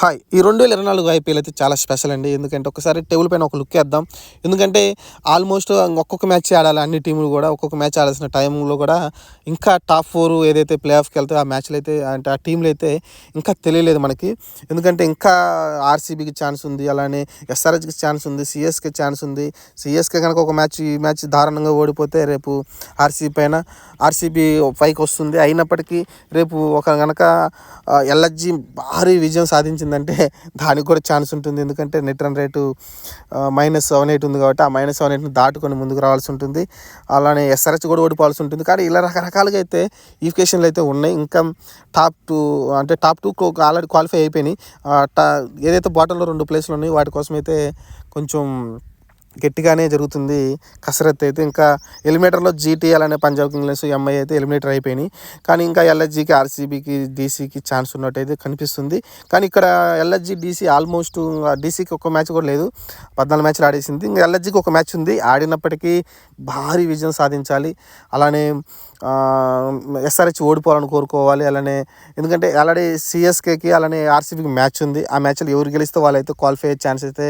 Hi ఈ రెండు వేల ఇరవై నాలుగు ఐపీఎల్ అయితే చాలా స్పెషల్ అండి. ఎందుకంటే ఒకసారి టేబుల్ పైన ఒక లుక్ వేద్దాం. ఎందుకంటే ఆల్మోస్ట్ ఒక్కొక్క మ్యాచ్ ఆడాలి అన్ని టీములు కూడా ఒక్కొక్క మ్యాచ్ ఆడాల్సిన టైంలో కూడా ఇంకా టాప్ ఫోర్ ఏదైతే ప్లే ఆఫ్కి వెళ్తే ఆ మ్యాచ్లు అయితే అంటే ఆ టీంలు అయితే ఇంకా తెలియలేదు మనకి. ఎందుకంటే ఇంకా ఆర్సీబీకి ఛాన్స్ ఉంది అలానే ఎస్ఆర్హెచ్కి ఛాన్స్ ఉంది సిఎస్కే ఛాన్స్ ఉంది. సిఎస్కే కనుక ఒక మ్యాచ్ ఈ మ్యాచ్ దారుణంగా ఓడిపోతే రేపు ఆర్సీబీ పైన ఆర్సీబీ పైకి వస్తుంది. అయినప్పటికీ రేపు ఒక కనుక ఎల్హెచ్జి భారీ విజయం వచ్చిందంటే దానికి కూడా ఛాన్స్ ఉంటుంది. ఎందుకంటే net run rate minus seven eight ఉంది కాబట్టి ఆ మైనస్ సెవెన్ ఎయిట్ని దాటుకొని ముందుకు రావాల్సి ఉంటుంది. అలానే ఎస్ఆర్హెచ్ కూడా ఓడిపోవాల్సి ఉంటుంది. కానీ ఇలా రకరకాలుగా అయితే ఈఫికేషన్లు అయితే ఉన్నాయి. ఇంకా టాప్ టూ అంటే టాప్ టూ ఆల్రెడీ క్వాలిఫై అయిపోయినాయి. ఏదైతే బాటంలో రెండు ప్లేస్లు ఉన్నాయి వాటి కోసం అయితే కొంచెం గట్టిగానే జరుగుతుంది. కసరత్ అయితే ఇంకా ఎలిమినేటర్లో జీటీ అలానే పంజాబ్ కింగ్స్ ఎంఐ అయితే ఎలిమినేటర్ అయిపోయినాయి. కానీ ఇంకా ఎల్ఎస్జీకి ఆర్సీబీకి డీసీకి ఛాన్స్ ఉన్నట్టయితే కనిపిస్తుంది. కానీ ఇక్కడ ఎల్ఎస్జీ డీసీ ఆల్మోస్ట్ డీసీకి ఒక మ్యాచ్ కూడా లేదు. పద్నాలుగు మ్యాచ్లు ఆడేసింది. ఇంకా ఎల్ఎస్జీకి ఒక మ్యాచ్ ఉంది. ఆడినప్పటికీ భారీ విజయం సాధించాలి. అలానే ఎస్ఆర్హెచ్ ఓడిపోవాలని కోరుకోవాలి అలానే ఎందుకంటే ఆల్రెడీ సిఎస్కేకి అలానే ఆర్సీబీకి మ్యాచ్ ఉంది. ఆ మ్యాచ్లో ఎవరు గెలిస్తే వాళ్ళైతే క్వాలిఫై అయ్యే ఛాన్స్ అయితే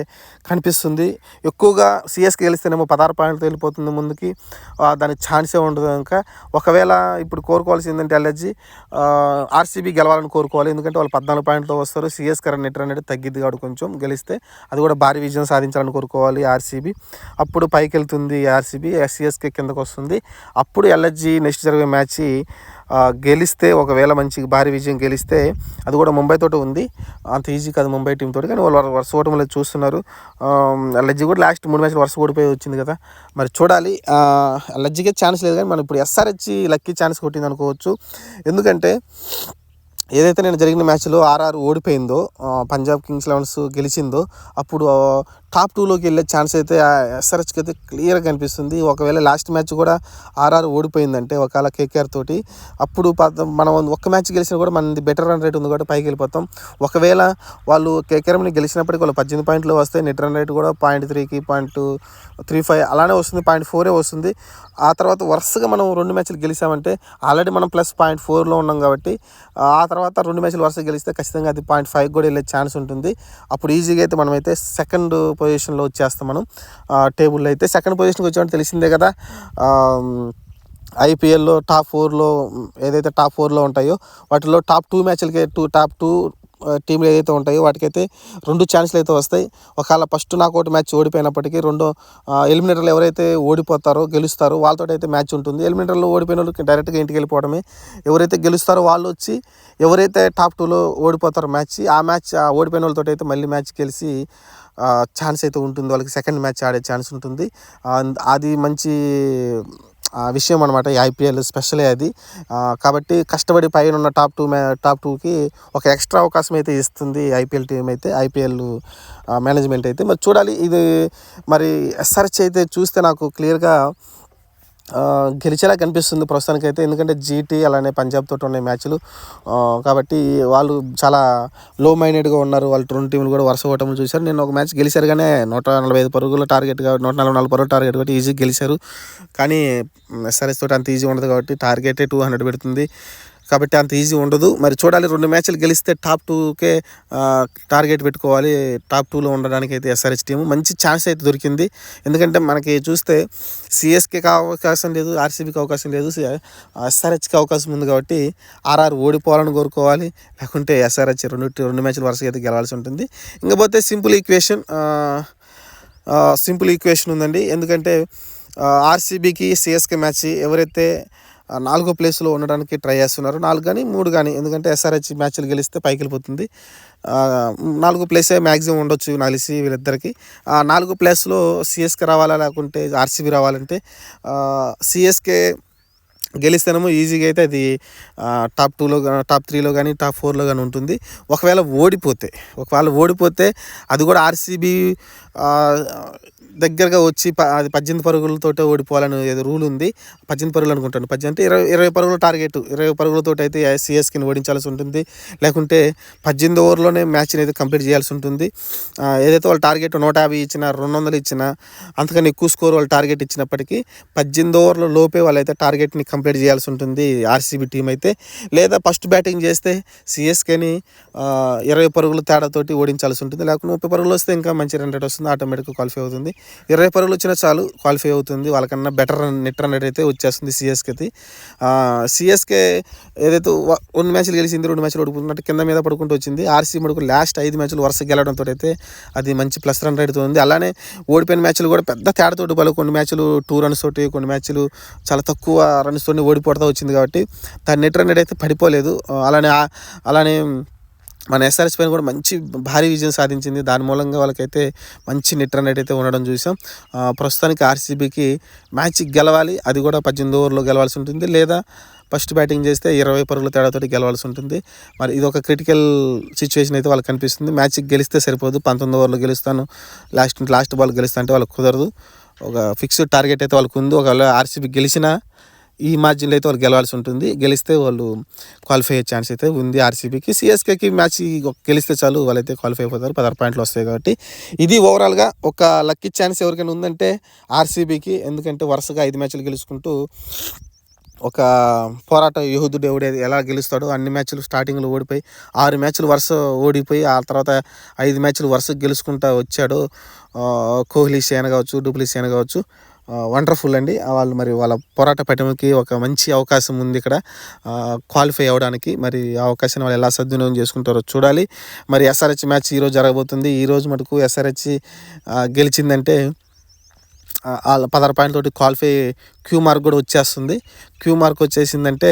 కనిపిస్తుంది. ఎక్కువగా సిఎస్కే గెలిస్తేనేమో పదహారు పాయింట్లతో వెళ్ళిపోతుంది ముందుకి. దానికి ఛాన్సే ఉండదు ఇంకా ఒకవేళ ఇప్పుడు కోరుకోవాల్సింది ఏంటంటే ఎల్ఎస్జి ఆర్సీబీ గెలవాలని కోరుకోవాలి. ఎందుకంటే వాళ్ళు పద్నాలుగు పాయింట్లతో వస్తారు. సిఎస్కే రన్ నెట్ అనేది తగ్గిద్ది కాబట్టి కొంచెం గెలిస్తే అది కూడా భారీ విజయం సాధించాలని కోరుకోవాలి ఆర్సీబీ అప్పుడు పైకి వెళ్తుంది ఆర్సీబీ సిఎస్కే కిందకు వస్తుంది. అప్పుడు ఎల్ఎస్జి నెక్స్ట్ జరిగే మ్యాచ్ గెలిస్తే ఒకవేళ మంచి భారీ విజయం గెలిస్తే అది కూడా ముంబై తోటి ఉంది. అంత ఈజీ కాదు ముంబై టీం తోటి. కానీ వాళ్ళు వరుస ఓటమిలో చూస్తున్నారు. లజ్జి కూడా లాస్ట్ మూడు మ్యాచ్లు వరుస ఓడిపోయి వచ్చింది కదా. మరి చూడాలి. లజ్జికే ఛాన్స్ లేదు కానీ మనం ఇప్పుడు ఎస్ఆర్హెచ్ లక్కీ ఛాన్స్ కొట్టింది అనుకోవచ్చు. ఎందుకంటే ఏదైతే నేను జరిగిన మ్యాచ్లో ఆర్ఆర్ ఓడిపోయిందో పంజాబ్ కింగ్స్ లెవెన్స్ గెలిచిందో అప్పుడు టాప్ టూలోకి వెళ్ళే ఛాన్స్ అయితే ఎస్ఆర్హెచ్కి అయితే క్లియర్గా కనిపిస్తుంది. ఒకవేళ లాస్ట్ మ్యాచ్ కూడా ఆర్ఆర్ ఓడిపోయిందంటే ఒకవేళ కేకేఆర్ తోటి అప్పుడు పద- మనం ఒక్క మ్యాచ్ గెలిచినా కూడా మనది బెటర్ రన్ రేట్ ఉంది కాబట్టి పైకి వెళ్ళిపోతాం. ఒకవేళ వాళ్ళు కేకేఆర్ని గెలిచినప్పటికీ వాళ్ళు పద్దెనిమిది పాయింట్లు వస్తాయి నెట్ రన్ రేట్ కూడా పాయింట్ త్రీకి పాయింట్ త్రీ ఫైవ్ అలానే వస్తుంది పాయింట్ ఫోరే వస్తుంది. ఆ తర్వాత వరుసగా మనం రెండు మ్యాచ్లు గెలిచామంటే ఆల్రెడీ మనం ప్లస్ పాయింట్ ఫోర్లో ఉన్నాం కాబట్టి ఆ తర్వాత రెండు మ్యాచ్లు వరుసగా గెలిస్తే ఖచ్చితంగా అది పాయింట్ ఫైవ్ కూడా వెళ్ళే ఛాన్స్ ఉంటుంది. అప్పుడు ఈజీగా అయితే మనమైతే సెకండ్ పొజిషన్లో వచ్చేస్తాం మనం. టేబుల్లో అయితే సెకండ్ పొజిషన్కి వచ్చామంటే తెలిసిందే కదా. ఐపీఎల్లో టాప్ ఫోర్లో ఏదైతే టాప్ ఫోర్లో ఉంటాయో వాటిలో టాప్ టూ మ్యాచ్లకి టూ టాప్ టూ టీంలు ఏదైతే ఉంటాయో వాటికైతే రెండు ఛాన్స్లు అయితే వస్తాయి. ఒకవేళ ఫస్ట్ నాకౌట్ మ్యాచ్ ఓడిపోయినప్పటికీ రెండో ఎలిమినేటర్లు ఎవరైతే ఓడిపోతారో గెలుస్తారో వాళ్ళతో అయితే మ్యాచ్ ఉంటుంది. ఎలిమినేటర్లు ఓడిపోయిన వాళ్ళకి డైరెక్ట్గా ఇంటికి వెళ్ళిపోవడమే. ఎవరైతే గెలుస్తారో వాళ్ళు వచ్చి ఎవరైతే టాప్ టూలో ఓడిపోతారో మ్యాచ్ ఆ మ్యాచ్ ఆ ఓడిపోయిన వాళ్ళతో అయితే మళ్ళీ మ్యాచ్ గెలిచి ఛాన్స్ అయితే ఉంటుంది. వాళ్ళకి సెకండ్ మ్యాచ్ ఆడే ఛాన్స్ ఉంటుంది. అది మంచి విషయం అనమాట ఈ ఐపీఎల్ స్పెషలే అది. కాబట్టి కష్టపడి పైన ఉన్న టాప్ టూ మ్యా టాప్ టూకి ఒక ఎక్స్ట్రా అవకాశం అయితే ఇస్తుంది ఐపీఎల్ టీం అయితే ఐపీఎల్ మేనేజ్మెంట్ అయితే. మరి చూడాలి ఇది మరి ఎస్ఆర్హెచ్ అయితే చూస్తే నాకు క్లియర్గా గెలిచేలా కనిపిస్తుంది ప్రస్తుతానికైతే. ఎందుకంటే జీటీ అలానే పంజాబ్ తోటి ఉన్నాయి మ్యాచ్లు. కాబట్టి వాళ్ళు చాలా లో మైండెడ్గా ఉన్నారు. వాళ్ళు రెండు టీంలు కూడా వరుస ఓటములు చూశారు. నేను ఒక మ్యాచ్ గెలిచారు కానీ నూట నలభై ఐదు పరుగుల టార్గెట్ కాబట్టి నూట నలభై నాలుగు పరుగుల టార్గెట్ కాబట్టి ఈజీ గెలిచారు. కానీ ఎస్ఆర్ఎస్ తోటి అంత ఈజీ ఉండదు కాబట్టి టార్గెటే టూ హండ్రెడ్ పెడుతుంది. కాబట్టి అంత ఈజీ ఉండదు. మరి చూడాలి రెండు మ్యాచ్లు గెలిస్తే టాప్ టూకే టార్గెట్ పెట్టుకోవాలి. టాప్ టూలో ఉండడానికి అయితే ఎస్ఆర్హెచ్ టీము మంచి ఛాన్స్ అయితే దొరికింది. ఎందుకంటే మనకి చూస్తే సిఎస్కేకి అవకాశం లేదు ఆర్సీబీకి అవకాశం లేదు ఎస్ఆర్హెచ్కి అవకాశం ఉంది కాబట్టి ఆర్ఆర్ ఓడిపోవాలని కోరుకోవాలి. లేకుంటే ఎస్ఆర్హెచ్ రెండు రెండు మ్యాచ్లు వరుసగా అయితే గెలవాల్సి ఉంటుంది. ఇంకపోతే సింపుల్ ఈక్వేషన్ సింపుల్ ఈక్వేషన్ ఉందండి. ఎందుకంటే ఆర్సీబీకి సిఎస్కే మ్యాచ్ ఎవరైతే నాలుగో ప్లేస్లో ఉండడానికి ట్రై చేస్తున్నారు. నాలుగు కానీ మూడు కానీ ఎందుకంటే ఎస్ఆర్హెచ్ మ్యాచ్లు గెలిస్తే పైకి వెళ్ళిపోతుంది. నాలుగో ప్లేసే మ్యాక్సిమం ఉండొచ్చు కలిసి వీళ్ళిద్దరికి. ఆ, నాలుగో ప్లేస్లో సిఎస్కే రావాలా లేకుంటే ఆర్సీబీ రావాలంటే సిఎస్కే గెలిస్తేనేమో ఈజీగా అయితే అది టాప్ టూలో టాప్ త్రీలో కానీ టాప్ ఫోర్లో కానీ ఉంటుంది. ఒకవేళ ఓడిపోతే ఒకవేళ ఓడిపోతే అది కూడా ఆర్సీబీ దగ్గరగా వచ్చి ప- అది పద్దెనిమిది పరుగులతోటే ఓడిపోవాలని ఏదో రూల్ ఉంది. పద్దెనిమిది పరుగులు అనుకుంటాను. పద్దెనిమిది అంటే ఇరవై ఇరవై పరుగుల టార్గెట్. ఇరవై పరుగులతో అయితే సిఎస్కిని ఓడించాల్సి ఉంటుంది. లేకుంటే పద్దెనిమిది ఓవర్లోనే మ్యాచ్ని అయితే కంప్లీట్ చేయాల్సి ఉంటుంది. ఏదైతే వాళ్ళ టార్గెట్ నూట యాభై ఇచ్చినా రెండు వందలు ఇచ్చినా అంతకన్నా ఎక్కువ స్కోర్ వాళ్ళు టార్గెట్ ఇచ్చినప్పటికీ పద్దెనిమిది ఓవర్ల లోపే వాళ్ళైతే టార్గెట్ని కంప్లీట్ చేయాల్సి ఉంటుంది ఆర్సీబీ టీం అయితే. లేదా ఫస్ట్ బ్యాటింగ్ చేస్తే సిఎస్కేని ఇరవై పరుగుల తేడాతోటి ఓడించాల్సి ఉంటుంది. లేకుంటే ముప్పై పరుగులు వస్తే ఇంకా మంచి రన్ రేట్ వస్తుంది. ఆటోమేటిక్గా క్వాలిఫై అవుతుంది. ఇరవై పరుగులు వచ్చినా చాలు క్వాలిఫై అవుతుంది. వాళ్ళకన్నా బెటర్ నెట్ రన్ రేట్ అయితే వచ్చేస్తుంది సిఎస్కేది సిఎస్కే ఏదైతే రెండు మ్యాచ్లు గెలిచింది రెండు మ్యాచ్లు ఓడిపోతున్నట్టు కింద మీద పడుకుంటూ వచ్చింది. ఆర్సీ మడుకు లాస్ట్ ఐదు మ్యాచ్లు వరుస గెలవడంతో అయితే అది మంచి ప్లస్ రన్ రేట్తో ఉంది. అలానే ఓడిపోయిన మ్యాచ్లు కూడా పెద్ద తేడాతోటి పలు కొన్ని మ్యాచ్లు టూ రన్స్ తోటి కొన్ని మ్యాచ్లు చాలా తక్కువ రన్స్ తోటి ఓడిపోతూ వచ్చింది కాబట్టి దాని నెట్ రన్ రేట్ అయితే పడిపోలేదు. అలానే అలానే మన ఎస్ఆర్ఎస్ పైన కూడా మంచి భారీ విజయం సాధించింది. దాని మూలంగా వాళ్ళకైతే మంచి నెట్ రన్ రేట్ అయితే ఉండడం చూసాం. ప్రస్తుతానికి ఆర్సీబీకి మ్యాచ్ గెలవాలి. అది కూడా పద్దెనిమిది ఓవర్లో గెలవాల్సి ఉంటుంది. లేదా ఫస్ట్ బ్యాటింగ్ చేస్తే ఇరవై పరుగుల తేడాతోటి గెలవాల్సి ఉంటుంది. మరి ఇది ఒక క్రిటికల్ సిచ్యువేషన్ అయితే వాళ్ళకి కనిపిస్తుంది. మ్యాచ్ గెలిస్తే సరిపోదు. పంతొమ్మిది ఓవర్లు గెలుస్తాను. లాస్ట్ లాస్ట్ బాల్ గెలుస్తా అంటే వాళ్ళకి కుదరదు. ఒక ఫిక్స్డ్ టార్గెట్ అయితే వాళ్ళకు ఉంది ఒకవేళ ఆర్సీబీ గెలిచినా ఈ మార్జిన్లో అయితే వాళ్ళు గెలవాల్సి ఉంటుంది. గెలిస్తే వాళ్ళు క్వాలిఫై అయ్యే ఛాన్స్ అయితే ఉంది ఆర్సీబీకి సిఎస్కేకి మ్యాచ్ గెలిస్తే చాలు వాళ్ళైతే క్వాలిఫై అయిపోతారు. పదహారు పాయింట్లు వస్తాయి కాబట్టి. ఇది ఓవరాల్గా ఒక లక్కీ ఛాన్స్ ఎవరికైనా ఉందంటే ఆర్సీబీకి ఎందుకంటే వరుసగా ఐదు మ్యాచ్లు గెలుచుకుంటూ ఒక పోరాట యోధుడు ఎవడే ఎలా గెలుస్తాడో అన్ని మ్యాచ్లు స్టార్టింగ్లో ఓడిపోయి ఆరు మ్యాచ్లు వరుస ఓడిపోయి ఆ తర్వాత ఐదు మ్యాచ్లు వరుస గెలుచుకుంటా వచ్చాడు. కోహ్లీ సేన కావచ్చు డూప్లీ సేన కావచ్చు. వండర్ఫుల్ అండి. వాళ్ళు మరి వాళ్ళ పోరాట పటిమకి ఒక మంచి అవకాశం ఉంది ఇక్కడ. క్వాలిఫై అవ్వడానికి మరి ఆ అవకాశాన్ని వాళ్ళు ఎలా సద్వినియోగం చేసుకుంటారో చూడాలి. మరి ఎస్ఆర్హెచ్ మ్యాచ్ ఈరోజు జరగబోతుంది. ఈరోజు మటుకు ఎస్ఆర్హెచ్ గెలిచిందంటే వాళ్ళ పదహారు పాయింట్ తోటి క్వాలిఫై క్యూ మార్క్ కూడా వచ్చేస్తుంది. క్యూ మార్క్ వచ్చేసిందంటే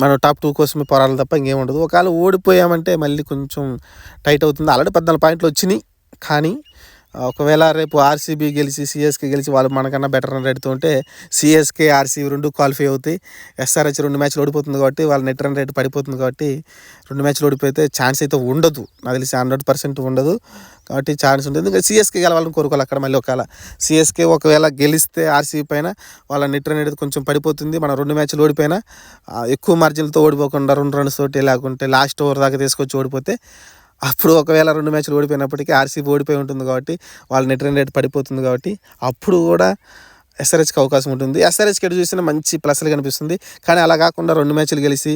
మనం టాప్ టూ కోసమే పోరాడాలి తప్ప ఇంకేం ఉండదు. ఒకవేళ ఓడిపోయామంటే మళ్ళీ కొంచెం టైట్ అవుతుంది. ఆల్రెడీ పద్నాలుగు పాయింట్లు వచ్చినాయి. కానీ ఒకవేళ రేపు ఆర్సీబీ గెలిచి సిఎస్కే గెలిచి వాళ్ళు మనకన్నా బెటర్ రన్ రేట్తో ఉంటే సిఎస్కే ఆర్సీబీ రెండు క్వాలిఫై అవుతాయి. ఎస్ఆర్హెచ్ రెండు మ్యాచ్లు ఓడిపోతుంది కాబట్టి వాళ్ళ నెట్ రన్ రేట్ పడిపోతుంది కాబట్టి రెండు మ్యాచ్లు ఓడిపోతే ఛాన్స్ అయితే ఉండదు. నాకు తెలిసి హండ్రెడ్ పర్సెంట్ ఉండదు. కాబట్టి ఛాన్స్ ఉంటుంది ఇంకా సిఎస్కే గెలవాలని కోరుకోవాలి అక్కడ మళ్ళీ ఒకవేళ. సిఎస్కే ఒకవేళ గెలిస్తే ఆర్సీబీ పైన వాళ్ళ నెట్ రన్ అనేది కొంచెం పడిపోతుంది. మన రెండు మ్యాచ్లు ఓడిపోయినా ఎక్కువ మార్జిన్లతో ఓడిపోకుండా రెండు రన్స్ తోటి లేకుంటే లాస్ట్ ఓవర్ దాకా తీసుకొచ్చి ఓడిపోతే అప్పుడు ఒకవేళ రెండు మ్యాచ్లు ఓడిపోయినప్పటికీ ఆర్సీబీ ఓడిపోయి ఉంటుంది కాబట్టి వాళ్ళ నెట్ రన్ రేట్ పడిపోతుంది కాబట్టి అప్పుడు కూడా ఎస్ఆర్హెచ్కి అవకాశం ఉంటుంది. ఎస్ఆర్హెచ్కి ఎటు చూసినా మంచి ప్లస్లు కనిపిస్తుంది. కానీ అలా కాకుండా రెండు మ్యాచ్లు గెలిచి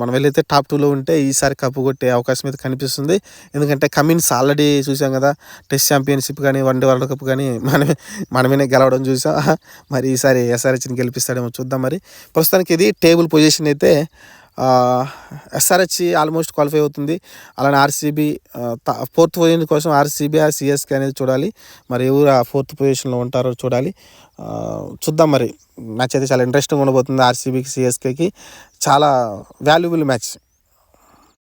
మనం వెళ్ళైతే టాప్ టూలో ఉంటే ఈసారి కప్పు కొట్టే అవకాశం అయితే కనిపిస్తుంది. ఎందుకంటే కమిన్స్ ఆల్రెడీ చూసాం కదా టెస్ట్ ఛాంపియన్షిప్ కానీ వన్డే వరల్డ్ కప్ కానీ మనమే మనమేనే గెలవడం చూసాం. మరి ఈసారి ఎస్ఆర్హెచ్ని గెలిపిస్తాడేమో చూద్దాం మరి. ప్రస్తుతానికి ఇది టేబుల్ పొజిషన్ అయితే ఎస్ఆర్హెచ్సి ఆల్మోస్ట్ క్వాలిఫై అవుతుంది. అలానే ఆర్సీబీ ఫోర్త్ పొజిషన్ కోసం ఆర్సీబీ ఆ సిఎస్కే అనేది చూడాలి. మరి ఎవరు ఆ ఫోర్త్ పొజిషన్లో ఉంటారో చూడాలి. చూద్దాం మరి. మ్యాచ్ అయితే చాలా ఇంట్రెస్టింగ్ ఉండబోతుంది ఆర్సీబీకి సిఎస్కేకి చాలా వాల్యుబుల్ మ్యాచ్